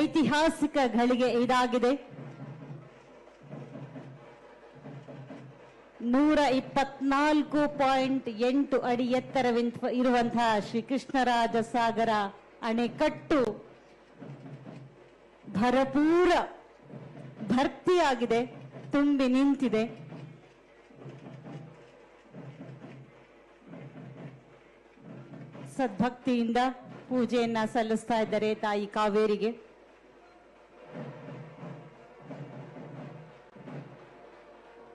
ಐತಿಹಾಸಿಕ ಘಳಿಗೆ ಇದಾಗಿದೆ ನೂರ ಇಪ್ಪತ್ನಾಲ್ಕು ಪಾಯಿಂಟ್ ಎಂಟು ಅಡಿ ಎತ್ತರವಿಂತ ಇರುವಂತಹ ಶ್ರೀ ಕೃಷ್ಣರಾಜ ಸಾಗರ ಅಣೆಕಟ್ಟು ಭರಪೂರ ಭರ್ತಿಯಾಗಿದೆ, ತುಂಬಿ ನಿಂತಿದೆ. ಸದ್ಭಕ್ತಿಯಿಂದ ಪೂಜೆಯನ್ನ ಸಲ್ಲಿಸ್ತಾ ಇದ್ದಾರೆ ತಾಯಿ ಕಾವೇರಿಗೆ.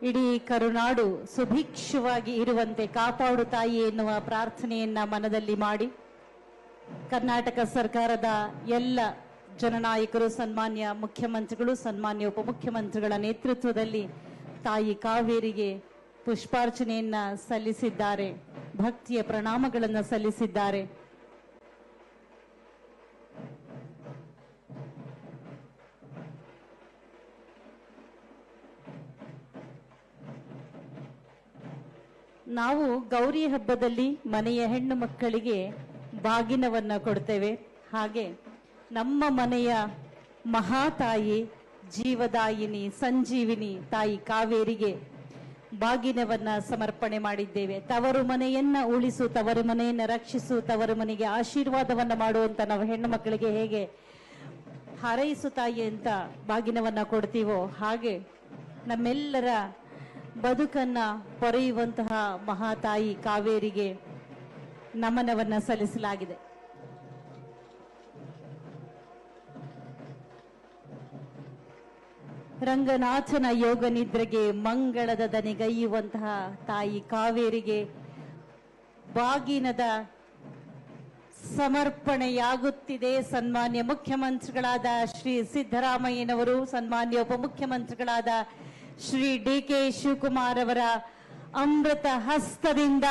ಇಡೀ ಕರುನಾಡು ಸುಭಿಕ್ಷವಾಗಿ ಇರುವಂತೆ ಕಾಪಾಡು ತಾಯಿ ಎನ್ನುವ ಪ್ರಾರ್ಥನೆಯನ್ನ ಮನದಲ್ಲಿ ಮಾಡಿ ಕರ್ನಾಟಕ ಸರ್ಕಾರದ ಎಲ್ಲ ಜನನಾಯಕರು, ಸನ್ಮಾನ್ಯ ಮುಖ್ಯಮಂತ್ರಿಗಳು, ಸನ್ಮಾನ್ಯ ಉಪಮುಖ್ಯಮಂತ್ರಿಗಳ ನೇತೃತ್ವದಲ್ಲಿ ತಾಯಿ ಕಾವೇರಿಗೆ ಪುಷ್ಪಾರ್ಚನೆಯನ್ನ ಸಲ್ಲಿಸಿದ್ದಾರೆ, ಭಕ್ತಿಯ ಪ್ರಣಾಮಗಳನ್ನು ಸಲ್ಲಿಸಿದ್ದಾರೆ. ನಾವು ಗೌರಿ ಹಬ್ಬದಲ್ಲಿ ಮನೆಯ ಹೆಣ್ಣು ಮಕ್ಕಳಿಗೆ ಬಾಗಿನವನ್ನ ಕೊಡ್ತೇವೆ. ಹಾಗೆ ನಮ್ಮ ಮನೆಯ ಮಹಾತಾಯಿ, ಜೀವದಾಯಿನಿ, ಸಂಜೀವಿನಿ ತಾಯಿ ಕಾವೇರಿಗೆ ಬಾಗಿನವನ್ನ ಸಮರ್ಪಣೆ ಮಾಡಿದ್ದೇವೆ. ತವರು ಮನೆಯನ್ನ ಉಳಿಸು, ತವರು ಮನೆಯನ್ನ ರಕ್ಷಿಸು, ತವರು ಮನೆಗೆ ಆಶೀರ್ವಾದವನ್ನ ಮಾಡುವಂತ ನಾವು ಹೆಣ್ಣು ಮಕ್ಕಳಿಗೆ ಹೇಗೆ ಹಾರೈಸು ತಾಯಿ ಅಂತ ಬಾಗಿನವನ್ನ ಕೊಡ್ತೀವೋ ಹಾಗೆ ನಮ್ಮೆಲ್ಲರ ಬದುಕನ್ನ ಪೊರೆಯುವಂತಹ ಮಹಾತಾಯಿ ಕಾವೇರಿಗೆ ನಮನವನ್ನ ಸಲ್ಲಿಸಲಾಗಿದೆ. ರಂಗನಾಥನ ಯೋಗ ನಿದ್ರೆಗೆ ಮಂಗಳದ ದನಿಗೈಯುವಂತಹ ತಾಯಿ ಕಾವೇರಿಗೆ ಬಾಗಿನದ ಸಮರ್ಪಣೆಯಾಗುತ್ತಿದೆ. ಸನ್ಮಾನ್ಯ ಮುಖ್ಯಮಂತ್ರಿಗಳಾದ ಶ್ರೀ ಸಿದ್ದರಾಮಯ್ಯನವರು, ಸನ್ಮಾನ್ಯ ಉಪಮುಖ್ಯಮಂತ್ರಿಗಳಾದ ಶ್ರೀ ಡಿ ಕೆ ಶಿವಕುಮಾರ್ ಅವರ ಅಮೃತ ಹಸ್ತದಿಂದ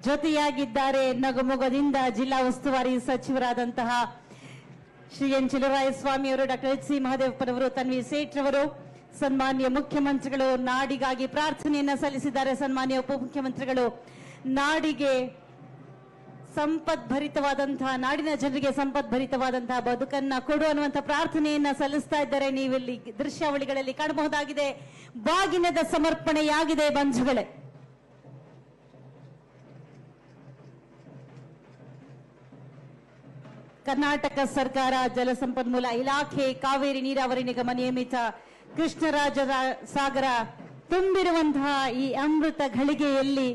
ಜೊತೆಯಾಗಿದ್ದಾರೆ ನಗುಮೊಗದಿಂದ ಜಿಲ್ಲಾ ಉಸ್ತುವಾರಿ ಸಚಿವರಾದಂತಹ ಶ್ರೀ ಎನ್. ಸ್ವಾಮಿ ಅವರು, ಡಾಕ್ಟರ್ ಎಚ್. ಸಿ. ಮಹದೇವಪ್ಪನವರು ತನ್ವಿ ಸೇಠ್ ಅವರು ಸನ್ಮಾನ್ಯ ಮುಖ್ಯಮಂತ್ರಿಗಳು ನಾಡಿಗಾಗಿ ಪ್ರಾರ್ಥನೆಯನ್ನ ಸಲ್ಲಿಸಿದ್ದಾರೆ. ಸನ್ಮಾನ್ಯ ಉಪಮುಖ್ಯಮಂತ್ರಿಗಳು ನಾಡಿಗೆ ಸಂಪದ್ಭರಿತವಾದಂತಹ ನಾಡಿನ ಜನರಿಗೆ ಸಂಪದ್ಭರಿತವಾದಂತಹ ಬದುಕನ್ನ ಕೊಡು ಅನ್ನುವಂತ ಪ್ರಾರ್ಥನೆಯನ್ನ ಸಲ್ಲಿಸ್ತಾ ಇದ್ದಾರೆ. ನೀವಿಲ್ಲಿ ದೃಶ್ಯಾವಳಿಗಳಲ್ಲಿ ಕಾಣಬಹುದಾಗಿದೆ. ಬಾಗಿನದ ಸಮರ್ಪಣೆಯಾಗಿದೆ ಬಂಧುಗಳೇ. ಕರ್ನಾಟಕ ಸರ್ಕಾರ ಜಲಸಂಪನ್ಮೂಲ ಇಲಾಖೆ ಕಾವೇರಿ ನೀರಾವರಿ ನಿಗಮ ನಿಯಮಿತ ಕೃಷ್ಣರಾಜ ಸಾಗರ ತುಂಬಿರುವಂತಹ ಈ ಅಮೃತ ಘಳಿಗೆಯಲ್ಲಿ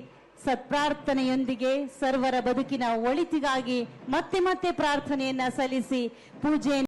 ಸತ್ಪ್ರಾರ್ಥನೆಯೊಂದಿಗೆ ಸರ್ವರ ಬದುಕಿನ ಒಳಿತಿಗಾಗಿ ಮತ್ತೆ ಮತ್ತೆ ಪ್ರಾರ್ಥನೆಯನ್ನ ಸಲ್ಲಿಸಿ ಪೂಜೆ